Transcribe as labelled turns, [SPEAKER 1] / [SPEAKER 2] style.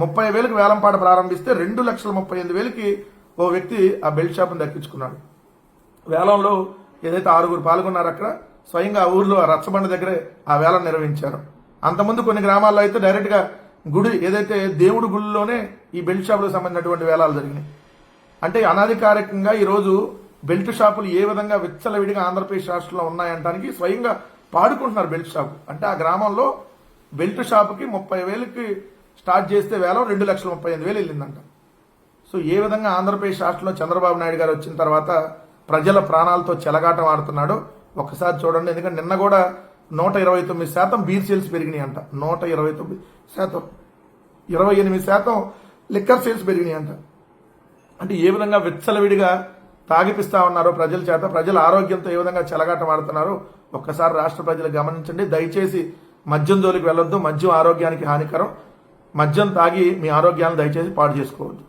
[SPEAKER 1] ముప్పై వేలకు వేలంపాట ప్రారంభిస్తే రెండు లక్షల ముప్పై ఎనిమిది వేలకి ఓ వ్యక్తి ఆ బెల్ట్ షాప్ను దక్కించుకున్నాడు. వేలంలో ఏదైతే ఆరుగురు పాల్గొన్నారు అక్కడ స్వయంగా ఆ ఊర్లో ఆ రచ్చబండ దగ్గరే ఆ వేలం నిర్వహించారు. అంతకుముందు కొన్ని గ్రామాల్లో అయితే డైరెక్ట్గా గుడి ఏదైతే దేవుడి గుడిలోనే ఈ బెల్ట్ షాపులకు సంబంధించినటువంటి వేలాలు జరిగినాయి. అంటే అనధికారికంగా ఈరోజు బెల్ట్ షాపులు ఏ విధంగా విచ్చలవిడిగా ఆంధ్రప్రదేశ్ రాష్ట్రంలో ఉన్నాయంటానికి స్వయంగా పాడుకుంటున్నారు బెల్ట్ షాపు. అంటే ఆ గ్రామంలో బెల్ట్ షాపుకి ముప్పై వేలకి స్టార్ట్ చేస్తే వేలం రెండు లక్షల ముప్పై ఎనిమిది వేలు వెళ్ళిందంట. సో ఏ విధంగా ఆంధ్రప్రదేశ్ రాష్ట్రంలో చంద్రబాబు నాయుడు గారు వచ్చిన తర్వాత ప్రజల ప్రాణాలతో చెలగాటం ఆడుతున్నాడో ఒకసారి చూడండి. ఎందుకంటే నిన్న కూడా నూట ఇరవై తొమ్మిది శాతం బీర్ సేల్స్ పెరిగినాయి అంట. నూట ఇరవై తొమ్మిది శాతం. ఇరవై ఎనిమిది శాతం లిక్కర్ సేల్స్ పెరిగినాయి అంట. అంటే ఏ విధంగా విచ్చలవిడిగా తాగిపిస్తా ఉన్నారో ప్రజల చేత ప్రజల ఆరోగ్యంతో ఏ విధంగా చెలగాటం ఆడుతున్నారో ఒక్కసారి రాష్ట్ర ప్రజలు గమనించండి. దయచేసి మద్యం జోలికి వెళ్ళొద్దు. మద్యం ఆరోగ్యానికి హానికరం. మద్యం తాగి మీ ఆరోగ్యాన్ని దయచేసి పాడు చేసుకోవద్దు.